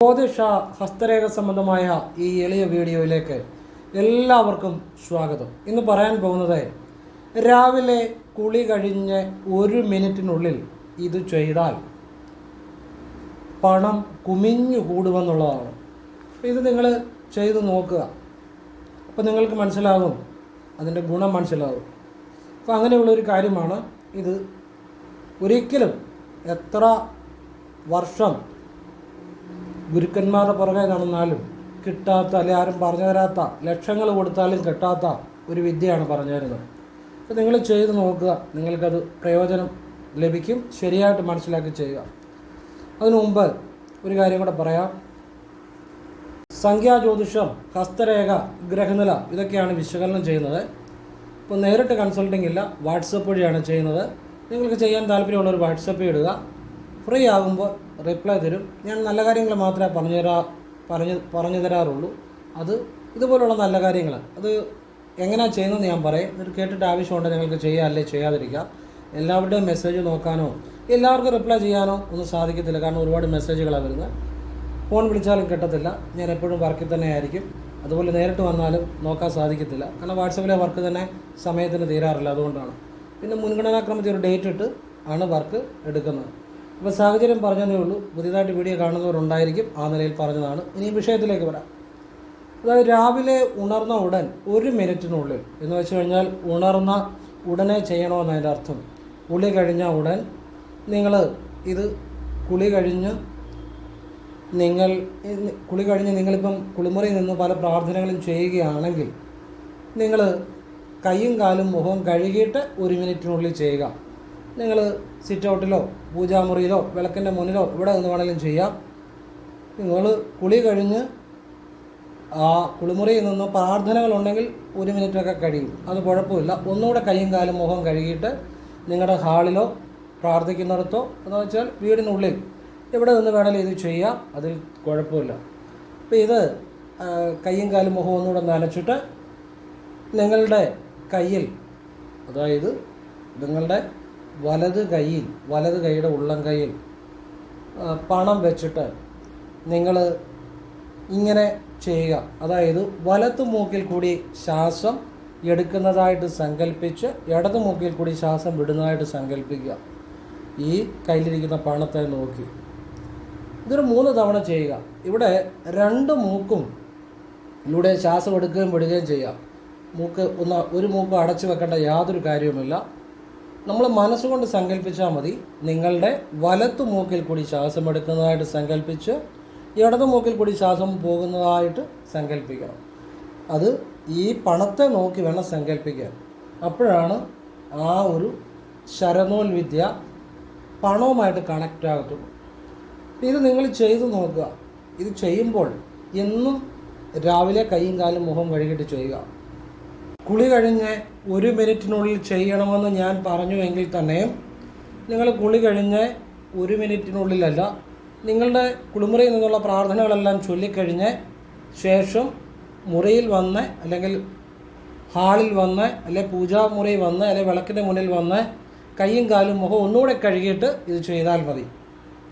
ജ്യോതിഷ ഹസ്തരേഖ സംബന്ധമായ ഈ എളിയ വീഡിയോയിലേക്ക് എല്ലാവർക്കും സ്വാഗതം. ഇന്ന് പറയാൻ പോകുന്നത് രാവിലെ കുളി കഴിഞ്ഞ് ഒരു മിനിറ്റിനുള്ളിൽ ഇത് ചെയ്താൽ പണം കുമിഞ്ഞു കൂടുമെന്നുള്ളതാണ്. ഇത് നിങ്ങൾ ചെയ്തു നോക്കുക. അപ്പോൾ നിങ്ങൾക്ക് മനസ്സിലാകും അതിന്റെ ഗുണം മനസ്സിലാകും. അപ്പോൾ അങ്ങനെയുള്ളൊരു കാര്യമാണ് ഇത്. ഒരിക്കലും എത്ര വർഷം ഗുരുക്കന്മാരുടെ പുറകെ നടന്നാലും കിട്ടാത്ത അല്ലെ ആരും പറഞ്ഞു തരാത്ത ലക്ഷങ്ങൾ കൊടുത്താലും കിട്ടാത്ത ഒരു വിദ്യയാണ് പറഞ്ഞു തരുന്നത്. അപ്പോൾ നിങ്ങൾ ചെയ്ത് നോക്കുക. നിങ്ങൾക്കത് പ്രയോജനം ലഭിക്കും. ശരിയായിട്ട് മനസ്സിലാക്കി ചെയ്യുക. അതിനു മുമ്പ് ഒരു കാര്യം കൂടെ പറയാം. സംഖ്യാജ്യോതിഷം ഹസ്തരേഖ ഗ്രഹനില ഇതൊക്കെയാണ് വിശകലനം ചെയ്യുന്നത്. ഇപ്പോൾ നേരിട്ട് കൺസൾട്ടിംഗ് ഇല്ല വാട്സപ്പ് വഴിയാണ് ചെയ്യുന്നത്. നിങ്ങൾക്ക് ചെയ്യാൻ താല്പര്യമുള്ളവർ വാട്സപ്പ് ഇടുക. ഫ്രീ ആകുമ്പോൾ റിപ്ലൈ തരും. ഞാൻ നല്ല കാര്യങ്ങൾ മാത്രമേ പറഞ്ഞു തരാ പറഞ്ഞു പറഞ്ഞു തരാറുള്ളൂ. അത് ഇതുപോലുള്ള നല്ല കാര്യങ്ങൾ. അത് എങ്ങനെയാണ് ചെയ്യുന്നതെന്ന് ഞാൻ പറയും. ഇത് കേട്ടിട്ട് ആവശ്യമുണ്ട് നിങ്ങൾക്ക് ചെയ്യാം അല്ലെ ചെയ്യാതിരിക്കാം. എല്ലാവരുടെയും മെസ്സേജ് നോക്കാനോ എല്ലാവർക്കും റിപ്ലൈ ചെയ്യാനോ ഒന്നും സാധിക്കത്തില്ല. കാരണം ഒരുപാട് മെസ്സേജുകളാണ് വരുന്നത്. ഫോൺ വിളിച്ചാലും കിട്ടത്തില്ല. ഞാൻ എപ്പോഴും വർക്കിൽ തന്നെ ആയിരിക്കും. അതുപോലെ നേരിട്ട് വന്നാലും നോക്കാൻ സാധിക്കത്തില്ല. കാരണം വാട്സപ്പിലെ വർക്ക് തന്നെ സമയത്തിന് തീരാറില്ല. അതുകൊണ്ടാണ്. പിന്നെ മുൻഗണനാക്രമത്തിൽ ഒരു ഡേറ്റ് ഇട്ട് ആണ് വർക്ക് എടുക്കുന്നത്. അപ്പോൾ സാഹചര്യം പറഞ്ഞതേ ഉള്ളൂ. പുതിയതായിട്ട് വീഡിയോ കാണുന്നവരുണ്ടായിരിക്കും. ആ നിലയിൽ പറഞ്ഞതാണ്. ഇനി വിഷയത്തിലേക്ക് വരാം. അതായത് രാവിലെ ഉണർന്ന ഉടൻ ഒരു മിനിറ്റിനുള്ളിൽ എന്ന് വെച്ച് കഴിഞ്ഞാൽ ഉണർന്ന ഉടനെ ചെയ്യണമെന്ന് അതിന്റെ അർത്ഥം. കുളി കഴിഞ്ഞ ഉടൻ നിങ്ങൾ ഇത് കുളി കഴിഞ്ഞ് നിങ്ങൾ കുളി കഴിഞ്ഞ് നിങ്ങളിപ്പം കുളിമുറിയിൽ നിന്ന് പല പ്രാർത്ഥനകളും ചെയ്യുകയാണെങ്കിൽ നിങ്ങൾ കൈയും കാലും മുഖവും കഴുകിയിട്ട് ഒരു മിനിറ്റിനുള്ളിൽ ചെയ്യുക. നിങ്ങൾ സിറ്റ് ഔട്ടിലോ പൂജാമുറിയിലോ വിളക്കിന്റെ മുന്നിലോ ഇവിടെ നിന്ന് വേണമെങ്കിലും ചെയ്യാം. നിങ്ങൾ കുളി കഴിഞ്ഞ് ആ കുളിമുറിയിൽ നിന്ന് പ്രാർത്ഥനകളുണ്ടെങ്കിൽ ഒരു മിനിറ്റൊക്കെ കഴിയും. അത് കുഴപ്പമില്ല. ഒന്നുകൂടെ കൈയും കാലും മുഖം കഴുകിയിട്ട് നിങ്ങളുടെ ഹാളിലോ പ്രാർത്ഥിക്കുന്നിടത്തോ എന്ന് വെച്ചാൽ വീടിനുള്ളിൽ എവിടെ നിന്ന് വേണമെങ്കിലും ഇത് ചെയ്യാം. അതിൽ കുഴപ്പമില്ല. അപ്പോൾ ഇത് കൈയും കാലും മുഖം ഒന്നുകൂടെ നനച്ചിട്ട് നിങ്ങളുടെ കയ്യിൽ അതായത് നിങ്ങളുടെ വലത് കൈയിൽ വലത് കൈയുടെ ഉള്ളം കൈയിൽ പണം വെച്ചിട്ട് നിങ്ങൾ ഇങ്ങനെ ചെയ്യുക. അതായത് വലത്ത് മൂക്കിൽ കൂടി ശ്വാസം എടുക്കുന്നതായിട്ട് സങ്കല്പിച്ച് ഇടത് മൂക്കിൽ കൂടി ശ്വാസം വിടുന്നതായിട്ട് സങ്കല്പിക്കുക ഈ കയ്യിലിരിക്കുന്ന പണത്തെ നോക്കി. ഇതൊരു മൂന്ന് തവണ ചെയ്യുക. ഇവിടെ രണ്ട് മൂക്കും ഇതിലൂടെ ശ്വാസം എടുക്കുകയും വിടുകയും ചെയ്യാം. മൂക്ക് ഒന്ന് ഒരു മൂക്ക് അടച്ചു വെക്കേണ്ട യാതൊരു കാര്യവുമില്ല. നമ്മൾ മനസ്സുകൊണ്ട് സങ്കല്പിച്ചാൽ മതി. നിങ്ങളുടെ വലത്തു മൂക്കിൽ കൂടി ശ്വാസം എടുക്കുന്നതായിട്ട് സങ്കല്പിച്ച് ഇടതു മൂക്കിൽ കൂടി ശ്വാസം പോകുന്നതായിട്ട് സങ്കല്പിക്കണം അത് ഈ പണത്തെ നോക്കി വേണം സങ്കല്പിക്കാൻ അപ്പോഴാണ് ആ ഒരു ശരനൂൽ വിദ്യ പണവുമായിട്ട് കണക്റ്റ് ആകത്തുള്ളൂ. ഇത് നിങ്ങൾ ചെയ്തു നോക്കുക. ഇത് ചെയ്യുമ്പോൾ എന്നും രാവിലെ കൈയും കാലും മുഖം കഴുകിയിട്ട് ചെയ്യുക. കുളി കഴിഞ്ഞ് ഒരു മിനിറ്റിനുള്ളിൽ ചെയ്യണമെന്ന് ഞാൻ പറഞ്ഞുവെങ്കിൽ തന്നെയും നിങ്ങൾ കുളി കഴിഞ്ഞ് ഒരു മിനിറ്റിനുള്ളിലല്ല നിങ്ങളുടെ കുളിമുറിയിൽ നിന്നുള്ള പ്രാർത്ഥനകളെല്ലാം ചൊല്ലിക്കഴിഞ്ഞ് ശേഷം മുറിയിൽ വന്ന് അല്ലെങ്കിൽ ഹാളിൽ വന്ന് അല്ലെ പൂജാമുറി വന്ന് അല്ലെ വിളക്കിന്റെ മുന്നിൽ വന്ന് കൈയും കാലും മുഖം ഒന്നുകൂടെ കഴുകിയിട്ട് ഇത് ചെയ്താൽ മതി.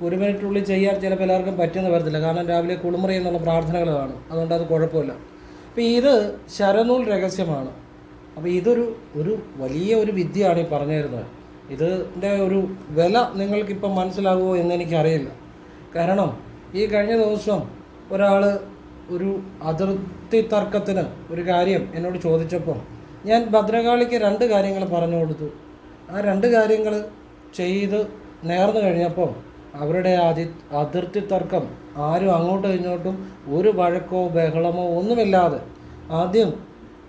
ഒരു മിനിറ്റിനുള്ളിൽ ചെയ്യാൻ ചിലപ്പോൾ എല്ലാവർക്കും പറ്റുന്ന വരത്തില്ല. കാരണം രാവിലെ കുളിമുറി എന്നുള്ള പ്രാർത്ഥനകൾ കാണും അതുകൊണ്ട് അത് കുഴപ്പമില്ല. അപ്പോൾ ഇത് ശരനൂൽ രഹസ്യമാണ്. അപ്പോൾ ഇതൊരു ഒരു വലിയ ഒരു വിദ്യയാണ് ഈ പറഞ്ഞു തരുന്നത് ഇതിന്റെ ഒരു വില നിങ്ങൾക്കിപ്പം മനസ്സിലാകുമോ എന്ന് എനിക്കറിയില്ല കാരണം ഈ കഴിഞ്ഞ ദിവസം ഒരാൾ ഒരു അതിർത്തി തർക്കത്തിന് ഒരു കാര്യം എന്നോട് ചോദിച്ചപ്പോൾ ഞാൻ ഭദ്രകാളിക്ക് രണ്ട് കാര്യങ്ങൾ പറഞ്ഞു കൊടുത്തു. ആ രണ്ട് കാര്യങ്ങൾ ചെയ്ത് നേർന്നു കഴിഞ്ഞപ്പോൾ അവരുടെ അതി അതിർത്തി തർക്കം ആരും അങ്ങോട്ടും ഇങ്ങോട്ടും ഒരു വഴക്കോ ബഹളമോ ഒന്നുമില്ലാതെ ആദ്യം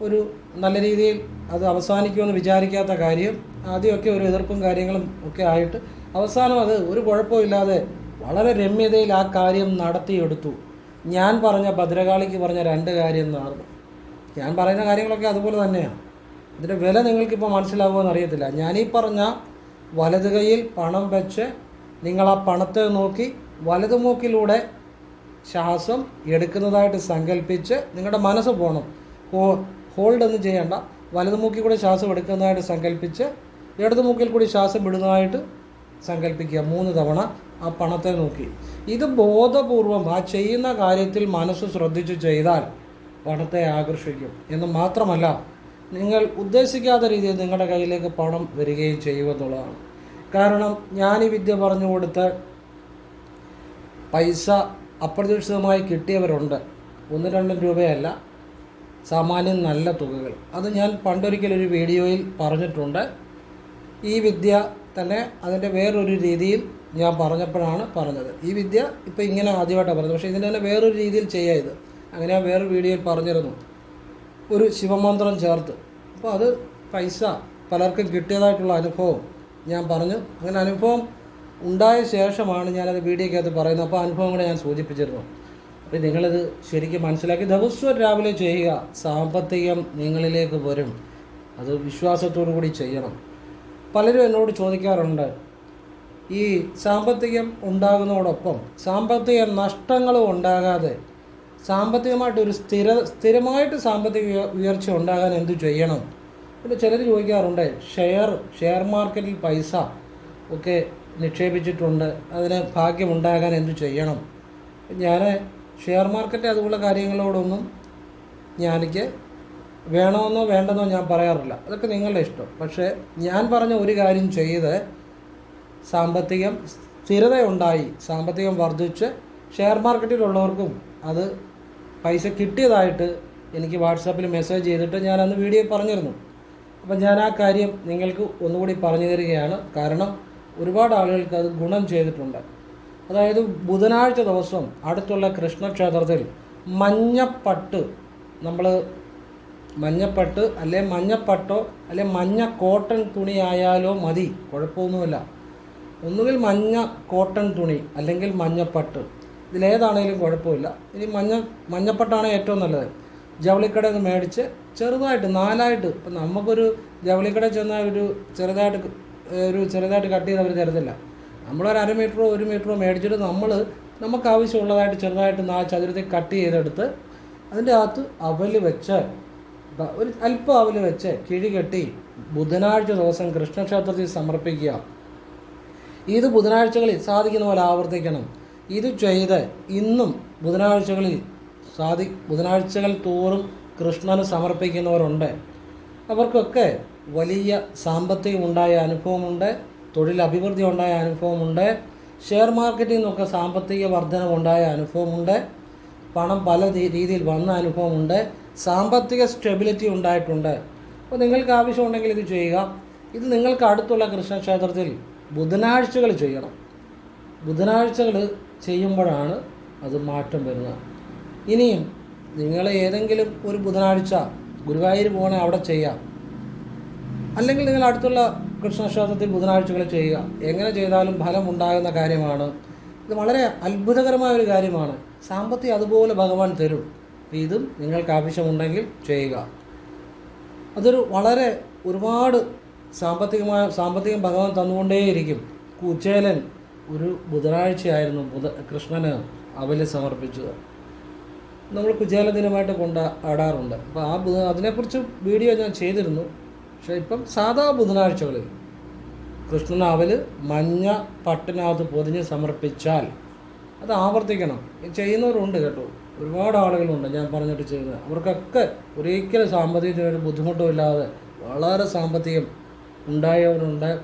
ഒരു നല്ല രീതിയിൽ അത് അവസാനിക്കുമെന്ന് വിചാരിക്കാത്ത കാര്യം ആദ്യമൊക്കെ ഒരു എതിർപ്പും കാര്യങ്ങളും ഒക്കെ ആയിട്ട് അവസാനം അത് ഒരു കുഴപ്പമില്ലാതെ വളരെ രമ്യതയിൽ ആ കാര്യം നടത്തിയെടുത്തു. ഞാൻ പറഞ്ഞ ഭദ്രകാളിക്ക് പറഞ്ഞ രണ്ട് കാര്യം നടന്നു ഞാൻ പറയുന്ന കാര്യങ്ങളൊക്കെ അതുപോലെ തന്നെയാണ്. ഇതിന്റെ വില നിങ്ങൾക്കിപ്പോൾ മനസ്സിലാവുമെന്ന് അറിയത്തില്ല. ഞാനീ പറഞ്ഞ വലത് കൈയിൽ പണം വെച്ച് നിങ്ങൾ ആ പണത്തെ നോക്കി വലതുമൂക്കിലൂടെ ശ്വാസം എടുക്കുന്നതായിട്ട് സങ്കല്പിച്ച് നിങ്ങളുടെ മനസ്സ് പോകണം ഹോ ഹോൾഡ് ഒന്നും ചെയ്യേണ്ട. വലതു മൂക്കിൽ കൂടി ശ്വാസം എടുക്കുന്നതായിട്ട് സങ്കല്പിച്ച് ഇടതു മൂക്കിൽ കൂടി ശ്വാസം വിടുന്നതായിട്ട് സങ്കല്പിക്കുക. മൂന്ന് തവണ ആ പണത്തെ നോക്കി. ഇത് ബോധപൂർവം ആ ചെയ്യുന്ന കാര്യത്തിൽ മനസ്സ് ശ്രദ്ധിച്ചു ചെയ്താൽ പണത്തെ ആകർഷിക്കും. എന്ന് മാത്രമല്ല നിങ്ങൾ ഉദ്ദേശിക്കാത്ത രീതിയിൽ നിങ്ങളുടെ കയ്യിലേക്ക് പണം വരികയും ചെയ്യുമെന്നുള്ളതാണ് കാരണം ഞാൻ ഈ വിദ്യ പറഞ്ഞു കൊടുത്ത് പൈസ അപ്രതീക്ഷിതമായി കിട്ടിയവരുണ്ട്. ഒന്ന് രണ്ടും രൂപയല്ല. സാമാന്യം നല്ല തുകകൾ. അത് ഞാൻ പണ്ടൊരിക്കലൊരു വീഡിയോയിൽ പറഞ്ഞിട്ടുണ്ട്. ഈ വിദ്യ തന്നെ അതിന്റെ വേറൊരു രീതിയിൽ ഞാൻ പറഞ്ഞപ്പോഴാണ് പറഞ്ഞത്. ഈ വിദ്യ ഇപ്പോൾ ഇങ്ങനെ ആദ്യമായിട്ടാണ് പറഞ്ഞത്. പക്ഷേ ഇതിന്റെ തന്നെ വേറൊരു രീതിയിൽ ചെയ്യാം ഇത്. അങ്ങനെ ഞാൻ വേറൊരു വീഡിയോയിൽ പറഞ്ഞിരുന്നു. ഒരു ശിവമന്ത്രം ചേർത്ത്. അപ്പോൾ അത് പൈസ പലർക്കും കിട്ടിയതായിട്ടുള്ള അനുഭവം ഞാൻ പറഞ്ഞു. അങ്ങനെ അനുഭവം ഉണ്ടായ ശേഷമാണ് ഞാനത് വീഡിയോക്കകത്ത് പറയുന്നത്. അപ്പോൾ അനുഭവം കൂടെ ഞാൻ സൂചിപ്പിച്ചിരുന്നു. അപ്പോൾ നിങ്ങളിത് ശരിക്കും മനസ്സിലാക്കി ദിവസവും രാവിലെ ചെയ്യുക. സാമ്പത്തികം നിങ്ങളിലേക്ക് വരും. അത് വിശ്വാസത്തോടു കൂടി ചെയ്യണം. പലരും എന്നോട് ചോദിക്കാറുണ്ട് ഈ സാമ്പത്തികം ഉണ്ടാകുന്നതോടൊപ്പം സാമ്പത്തിക നഷ്ടങ്ങളും ഉണ്ടാകാതെ സാമ്പത്തികമായിട്ട് ഒരു സ്ഥിര സ്ഥിരമായിട്ട് സാമ്പത്തിക ഉയർച്ച ഉണ്ടാകാൻ എന്ത് ചെയ്യണം? പിന്നെ ചിലർ ചോദിക്കാറുണ്ട് ഷെയർ ഷെയർ മാർക്കറ്റിൽ പൈസ ഒക്കെ നിക്ഷേപിച്ചിട്ടുണ്ട്. അതിന് ഭാഗ്യമുണ്ടാകാൻ എന്ത് ചെയ്യണം? ഞാൻ ഷെയർ മാർക്കറ്റ് അതുപോലെ കാര്യങ്ങളോടൊന്നും ഞാനിക്ക് വേണമെന്നോ വേണ്ടെന്നോ ഞാൻ പറയാറില്ല. അതൊക്കെ നിങ്ങളുടെ ഇഷ്ടം. പക്ഷേ ഞാൻ പറഞ്ഞ ഒരു കാര്യം ചെയ്ത് സാമ്പത്തികം സ്ഥിരതയുണ്ടായി. സാമ്പത്തികം വർദ്ധിച്ച് ഷെയർ മാർക്കറ്റിലുള്ളവർക്കും അത് പൈസ കിട്ടിയതായിട്ട് എനിക്ക് വാട്സാപ്പിൽ മെസ്സേജ് ചെയ്തിട്ട് ഞാൻ അന്ന് വീഡിയോ പറഞ്ഞിരുന്നു. അപ്പം ഞാൻ ആ കാര്യം നിങ്ങൾക്ക് ഒന്നുകൂടി പറഞ്ഞു തരികയാണ്. കാരണം ഒരുപാട് ആളുകൾക്ക് അത് ഗുണം ചെയ്തിട്ടുണ്ട്. അതായത് ബുധനാഴ്ച ദിവസം അടുത്തുള്ള കൃഷ്ണക്ഷേത്രത്തിൽ മഞ്ഞപ്പട്ട് നമ്മൾ മഞ്ഞപ്പട്ട് അല്ലെ മഞ്ഞപ്പട്ടോ അല്ലെ മഞ്ഞ കോട്ടൺ തുണി ആയാലോ മതി കുഴപ്പമൊന്നുമില്ല. ഒന്നുകിൽ മഞ്ഞ കോട്ടൺ തുണി അല്ലെങ്കിൽ മഞ്ഞപ്പട്ട്. ഇതിലേതാണേലും കുഴപ്പമില്ല. ഇനി മഞ്ഞ മഞ്ഞപ്പട്ടാണ് ഏറ്റവും നല്ലത്. ജവളിക്കടയിൽ നിന്ന് മേടിച്ച് ചെറുതായിട്ട് നാലായിട്ട് ഇപ്പം നമുക്കൊരു ജവളിക്കടയിൽ ചെന്നാൽ ഒരു ചെറുതായിട്ട് ഒരു ചെറുതായിട്ട് കട്ട് ചെയ്ത് അവർ തരത്തില്ല. നമ്മളൊരു അര മീറ്ററോ ഒരു മീറ്ററോ മേടിച്ചിട്ട് നമ്മൾ നമുക്ക് ആവശ്യമുള്ളതായിട്ട് ചെറുതായിട്ട് ആ ചതുരത്തെ കട്ട് ചെയ്തെടുത്ത് അതിന്റെ അകത്ത് അവൽ വെച്ച് ഒരു അല്പം അവൽ വെച്ച് കിഴി കെട്ടി ബുധനാഴ്ച ദിവസം കൃഷ്ണക്ഷേത്രത്തിൽ സമർപ്പിക്കുക. ഇത് ബുധനാഴ്ചകളിൽ സാധിക്കുന്ന പോലെ ആവർത്തിക്കണം. ഇത് ചെയ്ത് ഇന്നും ബുധനാഴ്ചകളിൽ സാധി ബുധനാഴ്ചകൾ തോറും കൃഷ്ണന് സമർപ്പിക്കുന്നവരുണ്ട്. അവർക്കൊക്കെ വലിയ സാമ്പത്തികം ഉണ്ടായ അനുഭവമുണ്ട്. തൊഴിൽ അഭിവൃദ്ധി ഉണ്ടായ അനുഭവമുണ്ട്. ഷെയർ മാർക്കറ്റിൽ നിന്നൊക്കെ സാമ്പത്തിക വർധനമുണ്ടായ അനുഭവമുണ്ട്. പണം പല രീതിയിൽ വന്ന അനുഭവമുണ്ട്. സാമ്പത്തിക സ്റ്റെബിലിറ്റി ഉണ്ടായിട്ടുണ്ട്. അപ്പോൾ നിങ്ങൾക്ക് ആവശ്യമുണ്ടെങ്കിൽ ഇത് ചെയ്യുക. ഇത് നിങ്ങൾക്ക് അടുത്തുള്ള കൃഷ്ണക്ഷേത്രത്തിൽ ബുധനാഴ്ചകൾ ചെയ്യണം. ബുധനാഴ്ചകൾ ചെയ്യുമ്പോഴാണ് അത് മാറ്റം വരുന്നത് ഇനിയും നിങ്ങൾ ഏതെങ്കിലും ഒരു ബുധനാഴ്ച ഗുരുവായൂർ പോകണേ അവിടെ ചെയ്യാം. അല്ലെങ്കിൽ നിങ്ങൾ അടുത്തുള്ള കൃഷ്ണക്ഷേത്രത്തിൽ ബുധനാഴ്ചകൾ ചെയ്യുക. എങ്ങനെ ചെയ്താലും ഫലം ഉണ്ടാകുന്ന കാര്യമാണ്. ഇത് വളരെ അത്ഭുതകരമായ ഒരു കാര്യമാണ്. സാമ്പത്തികം അതുപോലെ ഭഗവാൻ തരും. ഇതും നിങ്ങൾക്ക് ആവശ്യമുണ്ടെങ്കിൽ ചെയ്യുക. അതൊരു വളരെ ഒരുപാട് സാമ്പത്തികമായ സാമ്പത്തികം ഭഗവാൻ തന്നുകൊണ്ടേയിരിക്കും. കുചേലൻ ഒരു ബുധനാഴ്ചയായിരുന്നു ബുധ കൃഷ്ണന് അവൽ സമർപ്പിച്ചത്. നമ്മൾ കുചേല ദിനമായിട്ട് കൊണ്ടാടാറുണ്ട് അപ്പോൾ ആ അതിനെക്കുറിച്ച് വീഡിയോ ഞാൻ ചെയ്തിരുന്നു. പക്ഷേ ഇപ്പം സാധാ ബുധനാഴ്ചകളിൽ കൃഷ്ണനാവൽ മഞ്ഞ പട്ടിനകത്ത് പൊതിഞ്ഞ് സമർപ്പിച്ചാൽ അത് ആവർത്തിക്കണം. ചെയ്യുന്നവരുണ്ട് കേട്ടോ. ഒരുപാട് ആളുകളുണ്ട് ഞാൻ പറഞ്ഞിട്ട് ചെയ്യുന്നത്. അവർക്കൊക്കെ ഒരിക്കലും സാമ്പത്തികത്തിന് ഒരു ബുദ്ധിമുട്ടുമില്ലാതെ വളരെ സാമ്പത്തികം ഉണ്ടായവരുണ്ട്.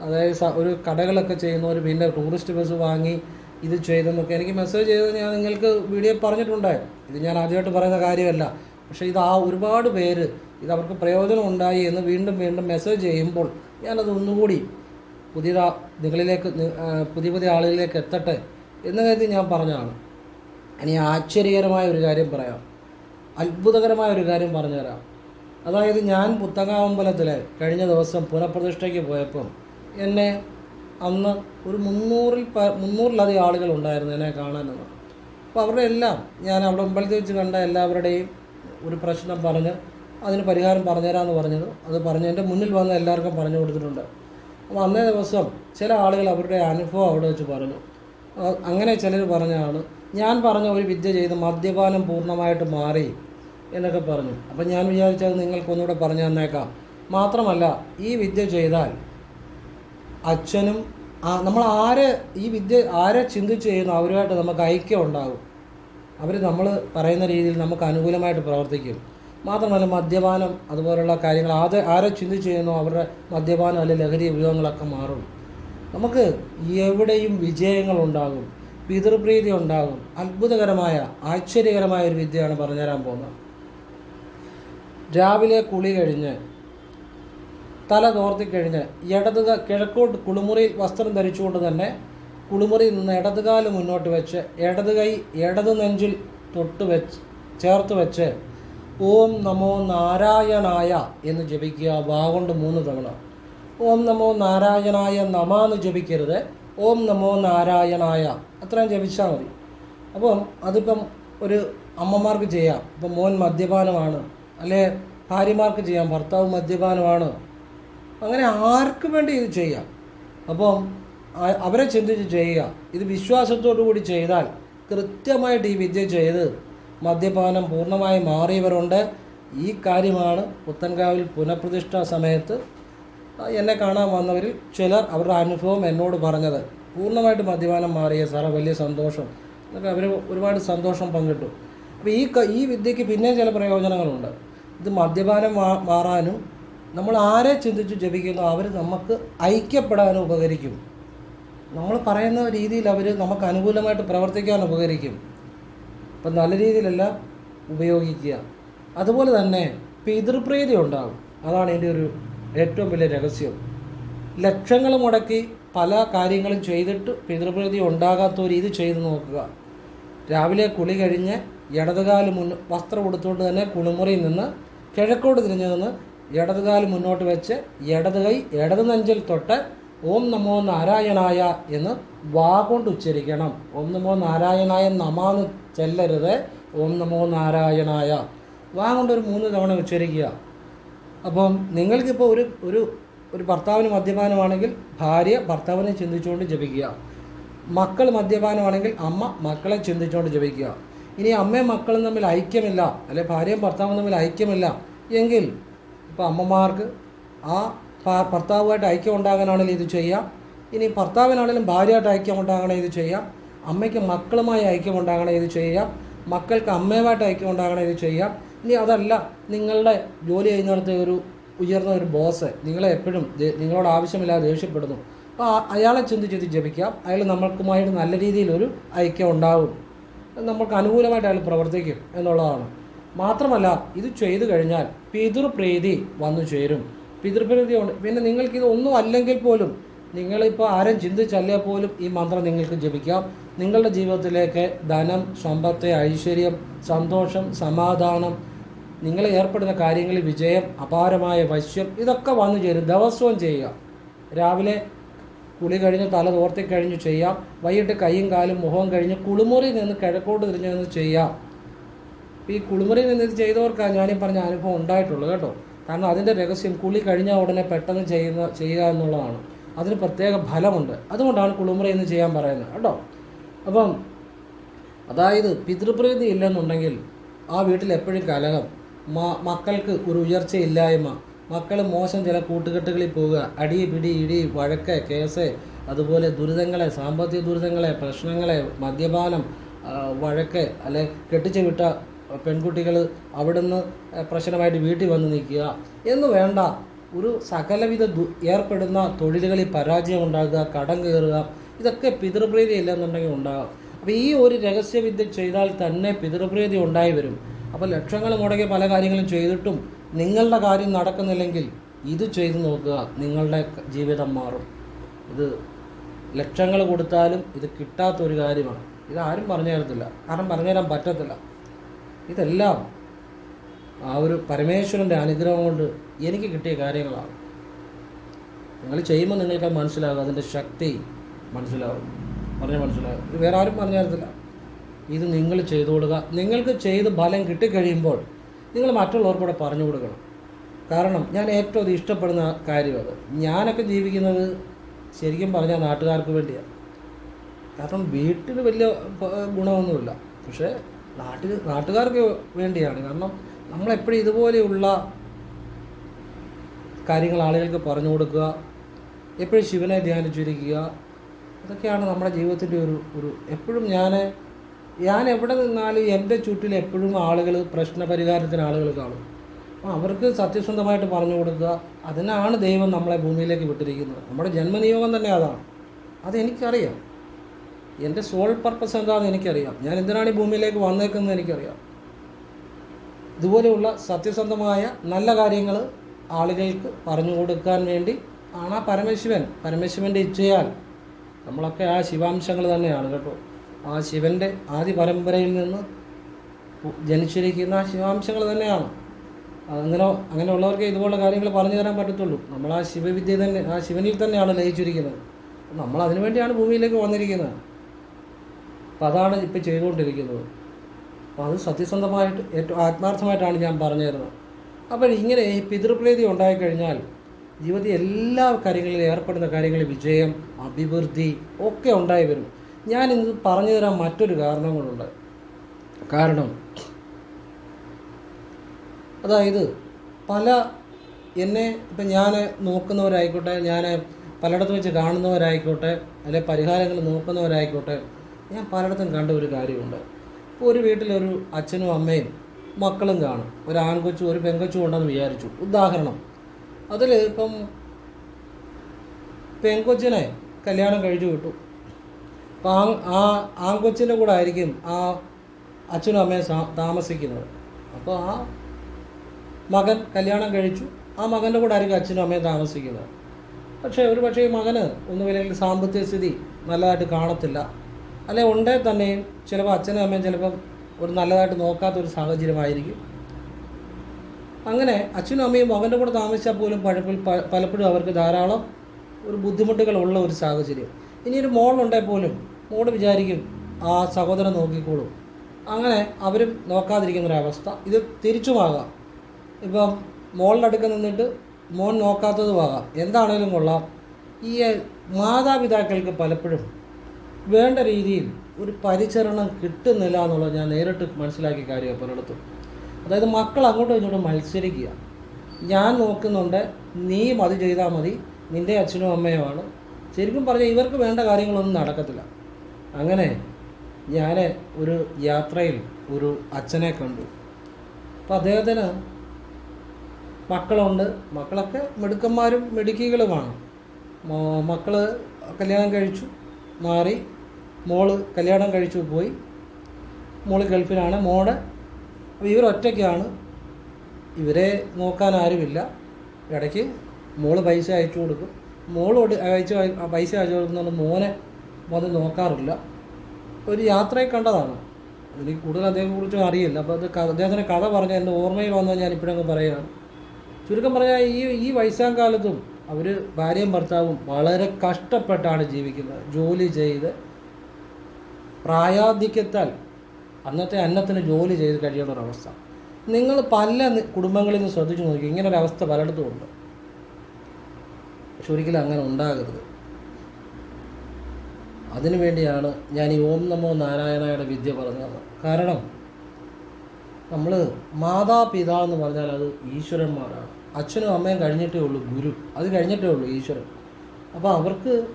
അതായത് ഒരു കടകളൊക്കെ ചെയ്യുന്നവർ പിന്നെ ടൂറിസ്റ്റ് ബസ് വാങ്ങി ഇത് ചെയ്തെന്നൊക്കെ. എനിക്ക് മെസ്സേജ് ചെയ്ത് ഞാൻ നിങ്ങൾക്ക് വീഡിയോ പറഞ്ഞിട്ടുണ്ട്. ഇത് ഞാൻ ആദ്യമായിട്ട് പറയുന്ന കാര്യമല്ല. പക്ഷേ ഇത് ആ ഒരുപാട് പേര് ഇത് അവർക്ക് പ്രയോജനം ഉണ്ടായി എന്ന് വീണ്ടും വീണ്ടും മെസ്സേജ് ചെയ്യുമ്പോൾ ഞാനത് ഒന്നുകൂടി പുതിയ നിങ്ങളിലേക്ക് പുതിയ പുതിയ ആളുകളിലേക്ക് എത്തട്ടെ എന്ന് കരുതി ഞാൻ പറഞ്ഞതാണ്. ഇനി ആശ്ചര്യകരമായ ഒരു കാര്യം പറയാം. അത്ഭുതകരമായ ഒരു കാര്യം പറഞ്ഞുതരാം. അതായത് ഞാൻ പുത്തകാമ്പലത്തിൽ കഴിഞ്ഞ ദിവസം പുനഃപ്രതിഷ്ഠയ്ക്ക് പോയപ്പം എന്നെ അന്ന് ഒരു മുന്നൂറിൽ പ മുന്നൂറിലധികം ആളുകൾ ഉണ്ടായിരുന്നു എന്നെ കാണാനെന്ന് അപ്പോൾ അവരുടെ എല്ലാം ഞാൻ അവിടെ അമ്പലത്തിൽ വെച്ച് കണ്ട എല്ലാവരുടെയും ഒരു പ്രശ്നം പറഞ്ഞ് അതിന് പരിഹാരം പറഞ്ഞുതരാമെന്ന് പറഞ്ഞത് അത് പറഞ്ഞ് എന്റെ മുന്നിൽ വന്ന എല്ലാവർക്കും പറഞ്ഞു കൊടുത്തിട്ടുണ്ട്. അപ്പോൾ അന്നേ ദിവസം ചില ആളുകൾ അവരുടെ അനുഭവം അവിടെ വെച്ച് പറഞ്ഞു. അങ്ങനെ ചിലർ പറഞ്ഞാണ് ഞാൻ പറഞ്ഞ ഒരു വിദ്യ ചെയ്ത് മദ്യപാനം പൂർണമായിട്ട് മാറി എന്നൊക്കെ പറഞ്ഞു. അപ്പം ഞാൻ വിചാരിച്ചത് നിങ്ങൾക്കൊന്നുകൂടെ പറഞ്ഞു തന്നേക്കാം. മാത്രമല്ല ഈ വിദ്യ ചെയ്താൽ അച്ഛനും നമ്മൾ ആരെ ഈ വിദ്യ ആരെ ചിന്തിച്ച് ചെയ്യുന്നു അവരുമായിട്ട് നമുക്ക് ഐക്യം ഉണ്ടാകും. അവർ നമ്മൾ പറയുന്ന രീതിയിൽ നമുക്ക് അനുകൂലമായിട്ട് പ്രവർത്തിക്കും. മാത്രമല്ല മദ്യപാനം അതുപോലുള്ള കാര്യങ്ങൾ ആദ്യ ആരെ ചിന്തിച്ച് ചെയ്യുന്നു അവരുടെ മദ്യപാനം അല്ലെങ്കിൽ ലഹരി ഉപയോഗങ്ങളൊക്കെ മാറും. നമുക്ക് എവിടെയും വിജയങ്ങൾ ഉണ്ടാകും. പിതൃപ്രീതി ഉണ്ടാകും. അത്ഭുതകരമായ ആശ്ചര്യകരമായ ഒരു വിദ്യയാണ് പറഞ്ഞുതരാൻ പോകുന്നത്. രാവിലെ കുളി കഴിഞ്ഞ് തല തോർത്തിക്കഴിഞ്ഞ് ഇടത് കിഴക്കോട്ട് കുളിമുറി വസ്ത്രം ധരിച്ചുകൊണ്ട് തന്നെ കുളിമുറിയിൽ നിന്ന് ഇടതുകാൽ മുന്നോട്ട് വെച്ച് ഇടത് കൈ ഇടത് നെഞ്ചിൽ തൊട്ട് വെച്ച് ചേർത്ത് വെച്ച് ഓം നമോ നാരായണായ എന്ന് ജപിക്കുക വാ കൊണ്ട് മൂന്ന് തവണ. ഓം നമോ നാരായണായ നമാന്ന് ജപിക്കരുത്. ഓം നമോ നാരായണായ. അത്രയും ജപിച്ചാൽ മതി. അപ്പം അതിപ്പം ഒരു അമ്മമാർക്ക് ചെയ്യാം. ഇപ്പം മോൻ മദ്യപാനമാണ്. അല്ലെ? ഭാര്യമാർക്ക് ചെയ്യാം. ഭർത്താവ് മദ്യപാനമാണ്. അങ്ങനെ ആർക്ക് വേണ്ടി ഇത് ചെയ്യാം? അപ്പം അവരെ ചിന്തിച്ച് ചെയ്യുക. ഇത് വിശ്വാസത്തോടു കൂടി ചെയ്താൽ കൃത്യമായിട്ട് ഈ വിദ്യ ചെയ്ത് മദ്യപാനം പൂർണമായി മാറിയവരുണ്ട്. ഈ കാര്യമാണ് പുത്തൻകാവിൽ പുനഃപ്രതിഷ്ഠാ സമയത്ത് എന്നെ കാണാൻ വന്നവരിൽ ചിലർ അവരുടെ അനുഭവം എന്നോട് പറഞ്ഞത്. പൂർണമായിട്ട് മദ്യപാനം മാറിയ സാറേ വലിയ സന്തോഷം. എന്നൊക്കെ അവർ ഒരുപാട് സന്തോഷം പങ്കിട്ടു. അപ്പോൾ ഈ ഈ വിദ്യയ്ക്ക് പിന്നെയും ചില പ്രയോജനങ്ങളുണ്ട്. ഇത് മദ്യപാനം മാറാനും നമ്മൾ ആരെ ചിന്തിച്ച് ജപിക്കുന്നു അവർ നമുക്ക് ഐക്യപ്പെടാനും ഉപകരിക്കും. നമ്മൾ പറയുന്ന രീതിയിൽ അവർ നമുക്ക് അനുകൂലമായിട്ട് പ്രവർത്തിക്കാൻ ഉപകരിക്കും. അപ്പം നല്ല രീതിയിലല്ല ഉപയോഗിക്കുക. അതുപോലെ തന്നെ പിതൃപ്രീതി ഉണ്ടാകും അതാണ് എന്റെ ഒരു ഏറ്റവും വലിയ രഹസ്യം. ലക്ഷങ്ങൾ മുടക്കി പല കാര്യങ്ങളും ചെയ്തിട്ട് പിതൃപ്രീതി ഉണ്ടാകാത്ത ഒരു ഇത് ചെയ്ത് നോക്കുക. രാവിലെ കുളി കഴിഞ്ഞ് ഇടതുകാൽ മുൻ വസ്ത്രം കൊടുത്തുകൊണ്ട് തന്നെ കുളിമുറിയിൽ നിന്ന് കിഴക്കോട്ട് തിരിഞ്ഞു നിന്ന് ഇടതുകാൽ മുന്നോട്ട് വെച്ച് ഇടത് കൈ ഇടത് നെഞ്ചിൽ തൊട്ട് ഓം നമോ നാരായണായ എന്ന് വാ കൊണ്ട് ഉച്ചരിക്കണം. ഓം നമോ നാരായണായ നമാന്ന് ചെല്ലരുത്. ഓം നമോ നാരായണായ. വാ കൊണ്ട് ഒരു മൂന്ന് തവണ ഉച്ചരിക്കുക. അപ്പം നിങ്ങൾക്കിപ്പോൾ ഒരു ഒരു ഒരു ഭർത്താവിന് മദ്യപാനമാണെങ്കിൽ ഭാര്യ ഭർത്താവിനെ ചിന്തിച്ചുകൊണ്ട് ജപിക്കുക. മക്കൾ മദ്യപാനമാണെങ്കിൽ അമ്മ മക്കളെ ചിന്തിച്ചുകൊണ്ട് ജപിക്കുക. ഇനി അമ്മയും മക്കളും തമ്മിൽ ഐക്യമില്ല അല്ലെ? ഭാര്യയും ഭർത്താവും തമ്മിൽ ഐക്യമില്ല. എങ്കിൽ ഇപ്പോൾ അമ്മമാർക്ക് ആ ഭർത്താവുമായിട്ട് ഐക്യം ഉണ്ടാകാനാണെങ്കിലും ഇത് ചെയ്യാം. ഇനി ഭർത്താവിനാണെങ്കിലും ഭാര്യയായിട്ട് ഐക്യം ഉണ്ടാകണേ ഇത് ചെയ്യാം. അമ്മയ്ക്ക് മക്കളുമായി ഐക്യം ഉണ്ടാകണേ ഇത് ചെയ്യാം. മക്കൾക്ക് അമ്മയുമായിട്ട് ഐക്യം ഉണ്ടാകണേ ഇത് ചെയ്യാം. ഇനി അതല്ല നിങ്ങളുടെ ജോലി ചെയ്യുന്നിടത്ത് ഒരു ഉയർന്ന ഒരു ബോസ്. നിങ്ങളെ എപ്പോഴും നിങ്ങളോട് ആവശ്യമില്ലാതെ ദേഷ്യപ്പെടുന്നു. അപ്പോൾ അയാളെ ചിന്തിച്ച് ഇത് ജപിക്കാം. അയാൾ നമ്മൾക്കുമായിട്ട് നല്ല രീതിയിലൊരു ഐക്യം ഉണ്ടാകും. നമ്മൾക്ക് അനുകൂലമായിട്ട് അയാൾ പ്രവർത്തിക്കും എന്നുള്ളതാണ്. മാത്രമല്ല ഇത് ചെയ്തു കഴിഞ്ഞാൽ പിതൃപ്രീതി വന്നു ചേരും. പിതൃപ്രീതി ഉണ്ട് പിന്നെ നിങ്ങൾക്കിത് ഒന്നും അല്ലെങ്കിൽ പോലും നിങ്ങളിപ്പോൾ ആരും ചിന്തിച്ചല്ലേ പോലും ഈ മന്ത്രം നിങ്ങൾക്ക് ജപിക്കാം. നിങ്ങളുടെ ജീവിതത്തിലേക്ക് ധനം സമ്പത്ത് ഐശ്വര്യം സന്തോഷം സമാധാനം നിങ്ങൾ ഏർപ്പെടുന്ന കാര്യങ്ങളിൽ വിജയം അപാരമായ വശ്യം ഇതൊക്കെ വന്നു ചേരും. ദിവസവും ചെയ്യുക. രാവിലെ കുളി കഴിഞ്ഞ് തല തോർത്തി കഴിഞ്ഞ് ചെയ്യാം വൈകിട്ട് കൈയും കാലും മുഖവും കഴിഞ്ഞ് കുളിമുറിയിൽ നിന്ന് കിഴക്കോട്ട് തിരിഞ്ഞു നിന്ന് ചെയ്യാം ഈ കുളിമുറിയിൽ നിന്ന് ഇത് ചെയ്തവർക്കാണ് ഞാനീ പറഞ്ഞ അനുഭവം ഉണ്ടായിട്ടുള്ളൂ കേട്ടോ. കാരണം അതിന്റെ രഹസ്യം കുളി കഴിഞ്ഞ ഉടനെ പെട്ടെന്ന് ചെയ്യുന്ന ചെയ്യുക എന്നുള്ളതാണ്. അതിന് പ്രത്യേക ഫലമുണ്ട്. അതുകൊണ്ടാണ് കുളിമുറ എന്ന് ചെയ്യാൻ പറയുന്നത് കേട്ടോ. അപ്പം അതായത് പിതൃപ്രീതി ഇല്ലെന്നുണ്ടെങ്കിൽ ആ വീട്ടിൽ എപ്പോഴും കലഹം. മക്കൾക്ക് ഒരു ഉയർച്ചയില്ലായ്മ. മക്കൾ മോശം ചില കൂട്ടുകെട്ടുകളിൽ പോവുക. അടി പിടി ഇടി വഴക്ക് കേസ് അതുപോലെ ദുരിതങ്ങളെ സാമ്പത്തിക ദുരിതങ്ങളെ പ്രശ്നങ്ങളെ മദ്യപാനം വഴക്ക് അല്ലെ കെട്ടിച്ചു വിട്ട പെൺകുട്ടികൾ അവിടുന്ന് പ്രശ്നമായിട്ട് വീട്ടിൽ വന്ന് നിൽക്കുക എന്ന് വേണ്ട. ഒരു സകലവിധ ഏർപ്പെടുന്ന തൊഴിലുകളിൽ പരാജയം ഉണ്ടാകുക കടം കയറുക ഇതൊക്കെ പിതൃപ്രീതി ഇല്ലെന്നുണ്ടെങ്കിൽ ഉണ്ടാകാം. അപ്പോൾ ഈ ഒരു രഹസ്യവിദ്യ ചെയ്താൽ തന്നെ പിതൃപ്രീതി ഉണ്ടായി വരും. അപ്പോൾ ലക്ഷങ്ങൾ മുടക്കി പല കാര്യങ്ങളും ചെയ്തിട്ടും നിങ്ങളുടെ കാര്യം നടക്കുന്നില്ലെങ്കിൽ ഇത് ചെയ്തു നോക്കുക നിങ്ങളുടെ ജീവിതം മാറും. ഇത് ലക്ഷങ്ങൾ കൊടുത്താലും ഇത് കിട്ടാത്തൊരു കാര്യമാണ്. ഇത് ആരും പറഞ്ഞു തരത്തില്ല കാരണം പറഞ്ഞു തരാൻ പറ്റത്തില്ല. ഇതെല്ലാം ആ ഒരു പരമേശ്വരന്റെ അനുഗ്രഹം കൊണ്ട് എനിക്ക് കിട്ടിയ കാര്യങ്ങളാണ്. നിങ്ങൾ ചെയ്യുമ്പോൾ നിങ്ങൾക്ക് മനസ്സിലാകും അതിന്റെ ശക്തി മനസ്സിലാവും പറഞ്ഞാൽ മനസ്സിലാകും. ഇത് വേറെ ആരും പറഞ്ഞു ഇത് നിങ്ങൾ ചെയ്തു കൊടുക്കുക നിങ്ങൾക്ക് ചെയ്ത് ഫലം കിട്ടിക്കഴിയുമ്പോൾ നിങ്ങൾ മറ്റുള്ളവർക്ക് കൂടെ പറഞ്ഞു കൊടുക്കണം. കാരണം ഞാൻ ഏറ്റവും ഇഷ്ടപ്പെടുന്ന കാര്യം അത്. ഞാനൊക്കെ ജീവിക്കുന്നത് ശരിക്കും പറഞ്ഞാൽ നാട്ടുകാർക്ക് വേണ്ടിയാണ്. കാരണം വീട്ടിൽ വലിയ ഗുണമൊന്നുമില്ല. പക്ഷേ നാട്ടിൽ നാട്ടുകാർക്ക് വേണ്ടിയാണ്. കാരണം നമ്മളെപ്പോഴും ഇതുപോലെയുള്ള കാര്യങ്ങൾ ആളുകൾക്ക് പറഞ്ഞു കൊടുക്കുക എപ്പോഴും ശിവനെ ധ്യാനിച്ചിരിക്കുക ഇതൊക്കെയാണ് നമ്മുടെ ജീവിതത്തിന്റെ ഒരു ഒരു എപ്പോഴും ഞാൻ ഞാൻ എവിടെ നിന്നാലും എന്റെ ചുറ്റിൽ എപ്പോഴും ആളുകൾ പ്രശ്ന പരിഹാരത്തിന് ആളുകൾ കാണും. അപ്പം അവർക്ക് സത്യസന്ധമായിട്ട് പറഞ്ഞു കൊടുക്കുക അതിനാണ് ദൈവം നമ്മളെ ഭൂമിയിലേക്ക് വിട്ടിരിക്കുന്നത്. നമ്മുടെ ജന്മനിയോഗം തന്നെ അതാണ്. അതെനിക്കറിയാം. എന്റെ സോൾ പർപ്പസ് എന്താണെന്ന് എനിക്കറിയാം. ഞാൻ എന്തിനാണ് ഈ ഭൂമിയിലേക്ക് വന്നേക്കുന്നത് എനിക്കറിയാം. ഇതുപോലെയുള്ള സത്യസന്ധമായ നല്ല കാര്യങ്ങൾ ആളുകൾക്ക് പറഞ്ഞു കൊടുക്കാൻ വേണ്ടി ആണ് ആ പരമശിവൻ. പരമശിവന്റെ ഇച്ഛയാൽ നമ്മളൊക്കെ ആ ശിവാംശങ്ങൾ തന്നെയാണ് കേട്ടോ. ആ ശിവന്റെ ആദ്യ പരമ്പരയിൽ നിന്ന് ജനിച്ചിരിക്കുന്ന ആ ശിവാംശങ്ങൾ തന്നെയാണ്. അങ്ങനെ അങ്ങനെയുള്ളവർക്ക് ഇതുപോലുള്ള കാര്യങ്ങൾ പറഞ്ഞു തരാൻ പറ്റത്തുള്ളൂ. നമ്മൾ ആ ശിവവിദ്യ തന്നെ ആ ശിവനിൽ തന്നെയാണ് ലയിച്ചിരിക്കുന്നത്. നമ്മൾ അതിനു വേണ്ടിയാണ് ഭൂമിയിലേക്ക് വന്നിരിക്കുന്നത്. അപ്പം അതാണ് ഇപ്പം ചെയ്തുകൊണ്ടിരിക്കുന്നത്. അപ്പോൾ അത് സത്യസന്ധമായിട്ട് ഏറ്റവും ആത്മാർത്ഥമായിട്ടാണ് ഞാൻ പറഞ്ഞു തരുന്നത് അപ്പോൾ ഇങ്ങനെ ഈ പിതൃപ്രീതി ഉണ്ടായിക്കഴിഞ്ഞാൽ ജീവിതത്തിൽ എല്ലാ കാര്യങ്ങളിലും ഏർപ്പെടുന്ന കാര്യങ്ങളിൽ വിജയം അഭിവൃദ്ധി ഒക്കെ ഉണ്ടായി വരും. ഇന്ന് പറഞ്ഞു തരാൻ മറ്റൊരു കാരണം കൊണ്ടുണ്ട് കാരണം അതായത് പല എന്നെ ഇപ്പം ഞാൻ നോക്കുന്നവരായിക്കോട്ടെ ഞാൻ പലയിടത്ത് വെച്ച് കാണുന്നവരായിക്കോട്ടെ അല്ലെ പരിഹാരങ്ങൾ നോക്കുന്നവരായിക്കോട്ടെ ഞാൻ പലയിടത്തും കണ്ട ഒരു കാര്യമുണ്ട്. ഇപ്പോൾ ഒരു വീട്ടിലൊരു അച്ഛനും അമ്മയും മക്കളും കാണും. ഒരു ആൺകൊച്ചും ഒരു പെങ്കൊച്ചും ഉണ്ടെന്ന് വിചാരിച്ചു. ഉദാഹരണം. അതിൽ ഇപ്പം പെങ്കൊച്ചിനെ കല്യാണം കഴിച്ചു വിട്ടു. അപ്പം ആ ആ ആൺകൊച്ചിന്റെ കൂടെ ആയിരിക്കും ആ അച്ഛനും അമ്മയും താമസിക്കുന്നത്. അപ്പോൾ ആ മകൻ കല്യാണം കഴിച്ചു. ആ മകന്റെ കൂടെ ആയിരിക്കും അച്ഛനും അമ്മയും താമസിക്കുന്നത്. പക്ഷേ ഒരു പക്ഷേ ഈ മകന് ഒന്നുമില്ലെങ്കിൽ സാമ്പത്തിക സ്ഥിതി നല്ലതായിട്ട് കാണത്തില്ല. അല്ലെ ഉണ്ടേ തന്നെയും ചിലപ്പോൾ അച്ഛനും അമ്മയും ചിലപ്പം ഒരു നല്ലതായിട്ട് നോക്കാത്ത ഒരു സാഹചര്യമായിരിക്കും. അങ്ങനെ അച്ഛനും അമ്മയും മകന്റെ കൂടെ താമസിച്ചാൽ പോലും പഴപ്പിൽ പലപ്പോഴും അവർക്ക് ധാരാളം ഒരു ബുദ്ധിമുട്ടുകളുള്ള ഒരു സാഹചര്യം. ഇനി ഒരു മോളുണ്ടേ പോലും മോൾ വിചാരിക്കും ആ സഹോദരൻ നോക്കിക്കോളും. അങ്ങനെ അവരും നോക്കാതിരിക്കുന്ന ഒരു അവസ്ഥ. ഇത് തിരിച്ചുമാകാം ഇപ്പം മോളുടെ അടുക്ക നിന്നിട്ട് മോൻ നോക്കാത്തതുമാകാം എന്താണേലും കൊള്ളാം. ഈ മാതാപിതാക്കൾക്ക് പലപ്പോഴും വേണ്ട രീതിയിൽ ഒരു പരിചരണം കിട്ടുന്നില്ല എന്നുള്ളത് ഞാൻ നേരിട്ട് മനസ്സിലാക്കിയ കാര്യമാണ് പലയിടത്തും അതായത് മക്കൾ അങ്ങോട്ടും ഇങ്ങോട്ടും മത്സരിക്കുക. ഞാൻ നോക്കുന്നുണ്ട് നീയും അത് ചെയ്താൽ മതി നിന്റെ അച്ഛനും അമ്മയുമാണ് ശരിക്കും പറഞ്ഞാൽ ഇവർക്ക് വേണ്ട കാര്യങ്ങളൊന്നും നടക്കത്തില്ല. അങ്ങനെ ഞാൻ ഒരു യാത്രയിൽ ഒരു അച്ഛനെ കണ്ടു. അപ്പോൾ അദ്ദേഹത്തിന് മക്കളുണ്ട്. മക്കളൊക്കെ മിടുക്കന്മാരും മിടുക്കികളുമാണ്. മക്കൾ കല്യാണം കഴിച്ചു മാറി. മോൾ കല്യാണം കഴിച്ചു പോയി. മോൾ ഗൾഫിലാണ്. മോൾ അപ്പോൾ ഇവരൊറ്റയ്ക്കാണ്. ഇവരെ നോക്കാൻ ആരുമില്ല. ഇടയ്ക്ക് മോൾ പൈസ അയച്ചു കൊടുക്കും. മോളോട് അയച്ചു പൈസ അയച്ചു കൊടുക്കുന്നത് മോനെ വന്ന് നോക്കാറില്ല. ഒരു യാത്രയെ കണ്ടതാണ്. എനിക്ക് കൂടുതൽ അദ്ദേഹത്തെ കുറിച്ചും അറിയില്ല. അപ്പോൾ അത് അദ്ദേഹത്തിന്റെ കഥ പറഞ്ഞ എന്റെ ഓർമ്മയിൽ വന്നത് ഞാൻ ഇപ്പോഴങ്ങ് പറയുകയാണ്. ചുരുക്കം പറഞ്ഞാൽ ഈ ഈ വയസ്സാം കാലത്തും അവർ ഭാര്യയും ഭർത്താവും വളരെ കഷ്ടപ്പെട്ടാണ് ജീവിക്കുന്നത്. ജോലി ചെയ്ത് പ്രായാധിക്യത്താൽ അന്നത്തെ അന്നത്തിന് ജോലി ചെയ്ത് കഴിയുന്ന ഒരവസ്ഥ നിങ്ങൾ പല കുടുംബങ്ങളിൽ നിന്ന് ശ്രദ്ധിച്ചു നോക്കി ഇങ്ങനെ ഒരു അവസ്ഥ പലയിടത്തും ഉണ്ട്. പക്ഷെ ഒരിക്കലും അങ്ങനെ ഉണ്ടാകരുത്. അതിനു വേണ്ടിയാണ് ഞാൻ ഈ ഓം നമോ നാരായണയുടെ വിദ്യ പറഞ്ഞത്. കാരണം നമ്മൾ മാതാപിതാ എന്ന് പറഞ്ഞാൽ അത് ഈശ്വരന്മാരാണ്. അച്ഛനും അമ്മയും കഴിഞ്ഞിട്ടേ ഉള്ളൂ ഗുരു. അത് കഴിഞ്ഞിട്ടേ ഉള്ളൂ ഈശ്വരൻ. അപ്പോൾ അവർക്ക്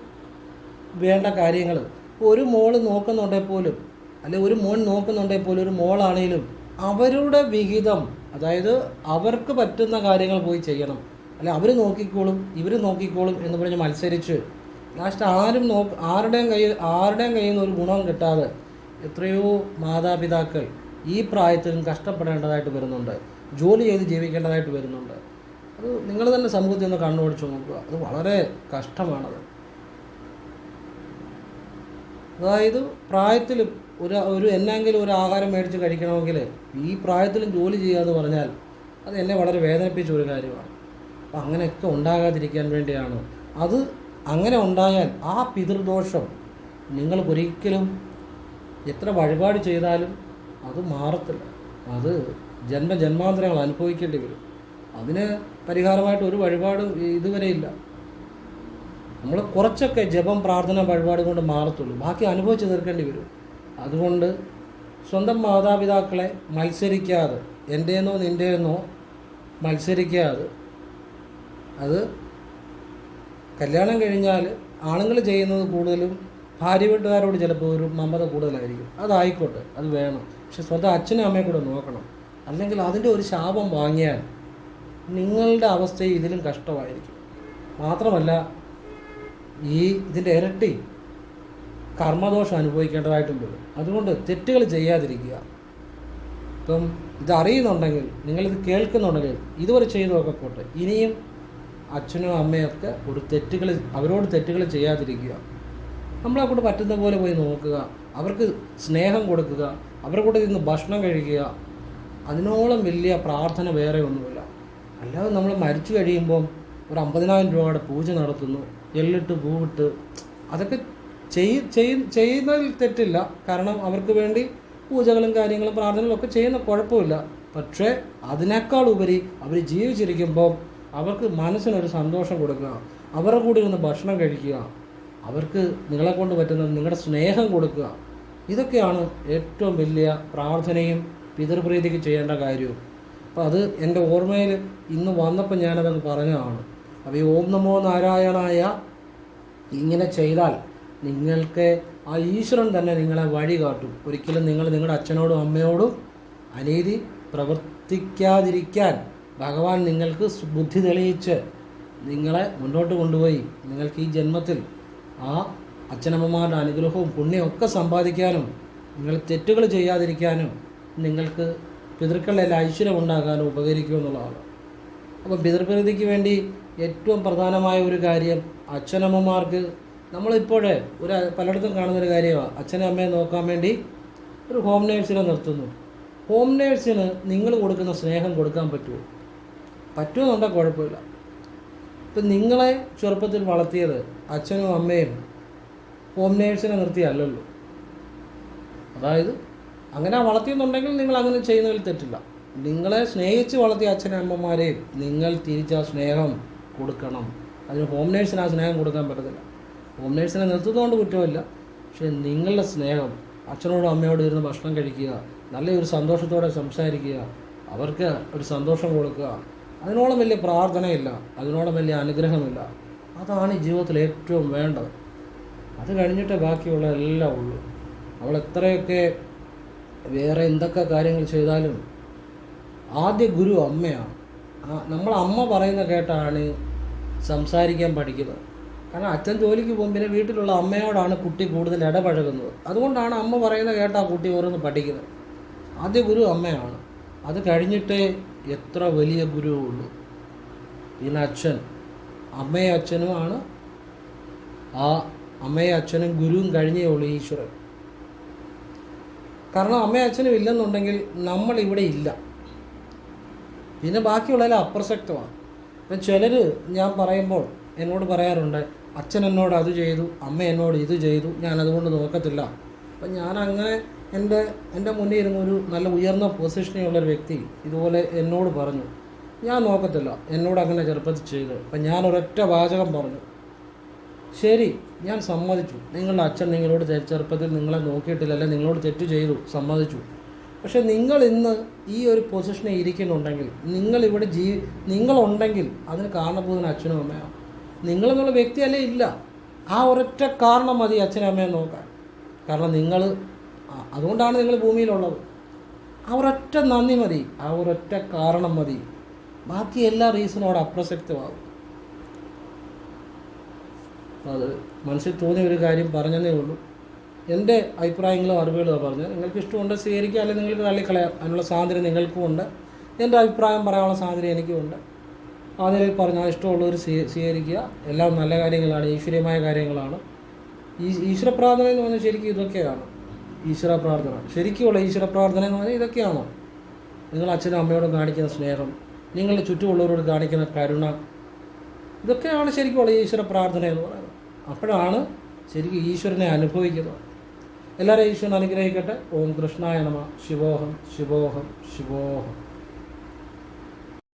വേണ്ട കാര്യങ്ങൾ ഒരു മോൾ നോക്കുന്നുണ്ടെങ്കിൽ പോലും അല്ലെ ഒരു മോൻ നോക്കുന്നുണ്ടെങ്കിൽ പോലും ഒരു മോളാണേലും അവരുടെ വിഹിതം അതായത് അവർക്ക് പറ്റുന്ന കാര്യങ്ങൾ പോയി ചെയ്യണം. അല്ലെ അവർ നോക്കിക്കോളും ഇവർ നോക്കിക്കോളും എന്ന് പറഞ്ഞ് മത്സരിച്ച് ലാസ്റ്റ് ആരും നോ ആരുടെയും കയ്യിൽ ആരുടെയും കയ്യിൽ നിന്ന് ഒരു ഗുണവും കിട്ടാതെ എത്രയോ മാതാപിതാക്കൾ ഈ പ്രായത്തിലും കഷ്ടപ്പെടേണ്ടതായിട്ട് വരുന്നുണ്ട് ജോലി ചെയ്ത് ജീവിക്കേണ്ടതായിട്ട് വരുന്നുണ്ട്. അത് നിങ്ങൾ തന്നെ സമൂഹത്തിൽ നിന്ന് കണ്ണുപിടിച്ച് നോക്കുക. അത് വളരെ കഷ്ടമാണത്. അതായത് പ്രായത്തിലും ഒരു ഒരു എന്നെങ്കിലും ഒരു ആഹാരം മേടിച്ച് കഴിക്കണമെങ്കിൽ ഈ പ്രായത്തിലും ജോലി ചെയ്യുക എന്ന് പറഞ്ഞാൽ അത് എന്നെ വളരെ വേദനിപ്പിച്ച ഒരു കാര്യമാണ്. അപ്പം അങ്ങനെയൊക്കെ ഉണ്ടാകാതിരിക്കാൻ വേണ്ടിയാണ്. അത് അങ്ങനെ ഉണ്ടായാൽ ആ പിതൃദോഷം നിങ്ങൾക്കൊരിക്കലും എത്ര വഴിപാട് ചെയ്താലും അത് മാറത്തില്ല. അത് ജന്മ ജന്മാന്തരങ്ങൾ അനുഭവിക്കേണ്ടി വരും. അതിന് പരിഹാരമായിട്ട് ഒരു വഴിപാടും ഇതുവരെ ഇല്ല. നമ്മൾ കുറച്ചൊക്കെ ജപം പ്രാർത്ഥന വഴിപാട് കൊണ്ട് മാറത്തുള്ളൂ. ബാക്കി അനുഭവിച്ച് തീർക്കേണ്ടി വരും. അതുകൊണ്ട് സ്വന്തം മാതാപിതാക്കളെ മത്സരിക്കാതെ എന്റേന്നോ നിന്റേന്നോ മത്സരിക്കാതെ അത് കല്യാണം കഴിഞ്ഞാൽ ആണുങ്ങൾ ചെയ്യുന്നത് കൂടുതലും ഭാര്യ വീട്ടുകാരോട് ചിലപ്പോൾ ഒരു മമത കൂടുതലായിരിക്കും. അതായിക്കോട്ടെ അത് വേണം. പക്ഷെ സ്വന്തം അച്ഛനും അമ്മയും കൂടെ നോക്കണം. അല്ലെങ്കിൽ അതിന്റെ ഒരു ശാപം വാങ്ങിയാൽ നിങ്ങളുടെ അവസ്ഥയും ഇതിലും കഷ്ടമായിരിക്കും. മാത്രമല്ല ഈ ഇതിന്റെ ഇരട്ടി കർമ്മദോഷം അനുഭവിക്കേണ്ടതായിട്ടുണ്ട്. അതുകൊണ്ട് തെറ്റുകൾ ചെയ്യാതിരിക്കുക. ഇപ്പം ഇതറിയുന്നുണ്ടെങ്കിൽ നിങ്ങളിത് കേൾക്കുന്നുണ്ടെങ്കിൽ ഇതുവരെ ചെയ്തതൊക്കെ പോട്ടെ. ഇനിയും അച്ഛനും അമ്മയൊക്കെ ഒരു തെറ്റുകൾ അവരോട് തെറ്റുകൾ ചെയ്യാതിരിക്കുക. നമ്മളെ കൂടെ പറ്റുന്ന പോലെ പോയി നോക്കുക. അവർക്ക് സ്നേഹം കൊടുക്കുക. അവരുടെ കൂടെ നിന്ന് ഭക്ഷണം കഴിക്കുക. അതിനോളം വലിയ പ്രാർത്ഥന വേറെ ഒന്നുമില്ല. അല്ലാതെ നമ്മൾ മരിച്ചു കഴിയുമ്പം ഒരു അമ്പതിനായിരം രൂപയുടെ പൂജ നടത്തുന്നു. എള്ളിട്ട് പൂവിട്ട് അതൊക്കെ ചെയ് ചെയ്- ചെയ്യുന്നതിൽ തെറ്റില്ല. കാരണം അവർക്ക് വേണ്ടി പൂജകളും കാര്യങ്ങളും പ്രാർത്ഥനകളും ഒക്കെ ചെയ്യുന്ന കുഴപ്പമില്ല. പക്ഷേ അതിനേക്കാൾ ഉപരി അവർ ജീവിച്ചിരിക്കുമ്പോൾ അവർക്ക് മനസ്സിനൊരു സന്തോഷം കൊടുക്കുക. അവരുടെ കൂടെ ഇരുന്ന് ഭക്ഷണം കഴിക്കുക. അവർക്ക് നിങ്ങളെ കൊണ്ട് പറ്റുന്ന നിങ്ങളുടെ സ്നേഹം കൊടുക്കുക. ഇതൊക്കെയാണ് ഏറ്റവും വലിയ പ്രാർത്ഥനയും പിതൃപ്രീതിക്ക് ചെയ്യേണ്ട കാര്യവും അപ്പോൾ അത് എന്റെ ഓർമ്മയിൽ ഇന്ന് വന്നപ്പോൾ ഞാനതങ്ങ് പറഞ്ഞതാണ്. അപ്പോൾ ഈ ഓം നമോ നാരായണായ ഇങ്ങനെ ചെയ്താൽ നിങ്ങൾക്ക് ആ ഈശ്വരൻ തന്നെ നിങ്ങളെ വഴി കാട്ടും. ഒരിക്കലും നിങ്ങൾ നിങ്ങളുടെ അച്ഛനോടും അമ്മയോടും അനീതി പ്രവർത്തിക്കാതിരിക്കാൻ ഭഗവാൻ നിങ്ങൾക്ക് ബുദ്ധി തെളിയിച്ച് നിങ്ങളെ മുന്നോട്ട് കൊണ്ടുപോയി. നിങ്ങൾക്ക് ഈ ജന്മത്തിൽ ആ അച്ഛനമ്മമാരുടെ അനുഗ്രഹവും പുണ്യവും ഒക്കെ സമ്പാദിക്കാനും നിങ്ങൾ തെറ്റുകൾ ചെയ്യാതിരിക്കാനും നിങ്ങൾക്ക് പിതൃക്കളിൽ ഐശ്വര്യം ഉണ്ടാകാനും ഉപകരിക്കുമെന്നുള്ളതാണ് അപ്പോൾ പിതൃപ്രീതിക്ക് വേണ്ടി ഏറ്റവും പ്രധാനമായ ഒരു കാര്യം അച്ഛനമ്മമാർക്ക് നമ്മളിപ്പോഴേ ഒരു പലയിടത്തും കാണുന്നൊരു കാര്യമാണ് അച്ഛനും അമ്മയെ നോക്കാൻ വേണ്ടി ഒരു ഹോം നേഴ്സിനെ നിർത്തുന്നു. ഹോം നേഴ്സിന് നിങ്ങൾ കൊടുക്കുന്ന സ്നേഹം കൊടുക്കാൻ പറ്റുമോ? പറ്റുമെന്നുണ്ടെങ്കിൽ കുഴപ്പമില്ല. ഇപ്പം നിങ്ങളെ ചെറുപ്പത്തിൽ വളർത്തിയത് അച്ഛനും അമ്മയും ഹോം നേഴ്സിനെ നിർത്തിയല്ലല്ലോ. അതായത് അങ്ങനെ വളർത്തിയെന്നുണ്ടെങ്കിൽ നിങ്ങൾ അങ്ങനെ ചെയ്യുന്നതിൽ തെറ്റില്ല. നിങ്ങളെ സ്നേഹിച്ച് വളർത്തിയ അച്ഛനും അമ്മമാരെയും നിങ്ങൾ തിരിച്ച സ്നേഹം കൊടുക്കണം. അതിന് ഹോം നേഴ്സിന് ആ സ്നേഹം കൊടുക്കാൻ പറ്റത്തില്ല. ഹോം നേഴ്സിനെ നിർത്തുന്നതുകൊണ്ട് കുറ്റമില്ല. പക്ഷേ നിങ്ങളുടെ സ്നേഹം അച്ഛനോടും അമ്മയോടും ഇരുന്ന് ഭക്ഷണം കഴിക്കുക നല്ലൊരു സന്തോഷത്തോടെ സംസാരിക്കുക അവർക്ക് ഒരു സന്തോഷം കൊടുക്കുക അതിനോളം വലിയ പ്രാർത്ഥനയില്ല അതിനോളം വലിയ അനുഗ്രഹമില്ല. അതാണ് ഈ ജീവിതത്തിൽ ഏറ്റവും വേണ്ടത്. അത് കഴിഞ്ഞിട്ടേ ബാക്കിയുള്ള എല്ലാം ഉള്ളൂ. അവൾ എത്രയൊക്കെ വേറെ എന്തൊക്കെ കാര്യങ്ങൾ ചെയ്താലും ആദ്യ ഗുരു അമ്മയാണ്. നമ്മൾ അമ്മ പറയുന്ന കേട്ടാണ് സംസാരിക്കാൻ പഠിക്കുന്നത്. കാരണം അച്ഛൻ ജോലിക്ക് പോകും പിന്നെ വീട്ടിലുള്ള അമ്മയോടാണ് കുട്ടി കൂടുതൽ ഇടപഴകുന്നത്. അതുകൊണ്ടാണ് അമ്മ പറയുന്ന കേട്ടാ കുട്ടി ഓരോന്ന് പഠിക്കുന്നത്. ആദ്യ ഗുരു അമ്മയാണ്. അത് കഴിഞ്ഞിട്ടേ എത്ര വലിയ ഗുരുവുള്ളൂ. പിന്നെ അച്ഛൻ അമ്മയും അച്ഛനുമാണ്. ആ അമ്മയും അച്ഛനും ഗുരുവും കഴിഞ്ഞേ ഉള്ളൂ ഈശ്വരൻ. കാരണം അമ്മയും അച്ഛനും ഇല്ലെന്നുണ്ടെങ്കിൽ നമ്മൾ ഇവിടെ ഇല്ല. പിന്നെ ബാക്കിയുള്ളതിൽ അപ്രസക്തമാണ്. ഇപ്പം ചിലർ ഞാൻ പറയുമ്പോൾ എന്നോട് പറയാറുണ്ട് അച്ഛൻ എന്നോട് അത് ചെയ്തു അമ്മ എന്നോട് ഇത് ചെയ്തു ഞാൻ അതുകൊണ്ട് നോക്കത്തില്ല. അപ്പം ഞാൻ അങ്ങനെ എന്റെ എന്റെ മുന്നിൽ ഇരുന്ന ഒരു നല്ല ഉയർന്ന പൊസിഷനിലുള്ളൊരു വ്യക്തി ഇതുപോലെ എന്നോട് പറഞ്ഞു. ഞാൻ നോക്കത്തില്ല എന്നോട് അങ്ങനെ ചെറുപ്പത്തിൽ ചെയ്ത്. അപ്പം ഞാൻ ഒരൊറ്റ വാചകം പറഞ്ഞു. ശരി ഞാൻ സമ്മതിച്ചു. നിങ്ങളുടെ അച്ഛൻ നിങ്ങളോട് ചെറുപ്പത്തിൽ നിങ്ങളെ നോക്കിയിട്ടില്ല അല്ലെ നിങ്ങളോട് തെറ്റ് ചെയ്തു സമ്മതിച്ചു. പക്ഷെ നിങ്ങൾ ഇന്ന് ഈ ഒരു പൊസിഷനിൽ ഇരിക്കുന്നുണ്ടെങ്കിൽ നിങ്ങളിവിടെ ജീ നിങ്ങളുണ്ടെങ്കിൽ അതിന് കാരണഭൂതൻ അച്ഛനും നിങ്ങൾ നിങ്ങളെന്നുള്ള വ്യക്തിയല്ലേ ഇല്ല. ആ ഒരൊറ്റ കാരണം മതി അച്ഛനും അമ്മയെ നോക്കാൻ. കാരണം നിങ്ങൾ അതുകൊണ്ടാണ് നിങ്ങൾ ഭൂമിയിലുള്ളത്. ആ ഒരൊറ്റ നന്ദി മതി ആ ഒരൊറ്റ കാരണം മതി. ബാക്കി എല്ലാ റീസണോട് അപ്രസക്തമാകും. അത് മനസ്സിൽ തോന്നിയ ഒരു കാര്യം പറഞ്ഞതേ ഉള്ളൂ. എന്റെ അഭിപ്രായങ്ങളും അറിവുകളും പറഞ്ഞത്. നിങ്ങൾക്ക് ഇഷ്ടമുണ്ട് സ്വീകരിക്കുക അല്ലെങ്കിൽ നിങ്ങൾക്ക് തള്ളിക്കളയാം. അതിനുള്ള സ്വാതന്ത്ര്യം നിങ്ങൾക്കും ഉണ്ട് എന്റെ അഭിപ്രായം പറയാനുള്ള സ്വാതന്ത്ര്യം എനിക്കുമുണ്ട്. അതിൽ പറഞ്ഞാൽ ഇഷ്ടമുള്ളവർ സ്വീ സ്വീകരിക്കുക. എല്ലാം നല്ല കാര്യങ്ങളാണ് ഈശ്വരീയമായ കാര്യങ്ങളാണ്. ഈ ഈശ്വര പ്രാർത്ഥന എന്ന് പറഞ്ഞാൽ ശരിക്കും ഇതൊക്കെയാണ്. ഈശ്വര പ്രാർത്ഥന. ശരിക്കുമുള്ള ഈശ്വര പ്രാർത്ഥന എന്ന് പറഞ്ഞാൽ ഇതൊക്കെയാണോ. നിങ്ങൾ അച്ഛനും അമ്മയോടും കാണിക്കുന്ന സ്നേഹം നിങ്ങളുടെ ചുറ്റുമുള്ളവരോട് കാണിക്കുന്ന കരുണ ഇതൊക്കെയാണ് ശരിക്കുമുള്ള ഈശ്വര പ്രാർത്ഥന എന്ന് പറയുന്നത്. അപ്പോഴാണ് ശരിക്കും ഈശ്വരനെ അനുഭവിക്കുന്നത്. എല്ലാവരെയും ഈശ്വരൻ അനുഗ്രഹിക്കട്ടെ. ഓം കൃഷ്ണായ നമ. ശിവോഹം ശിവോഹം ശിവോഹം.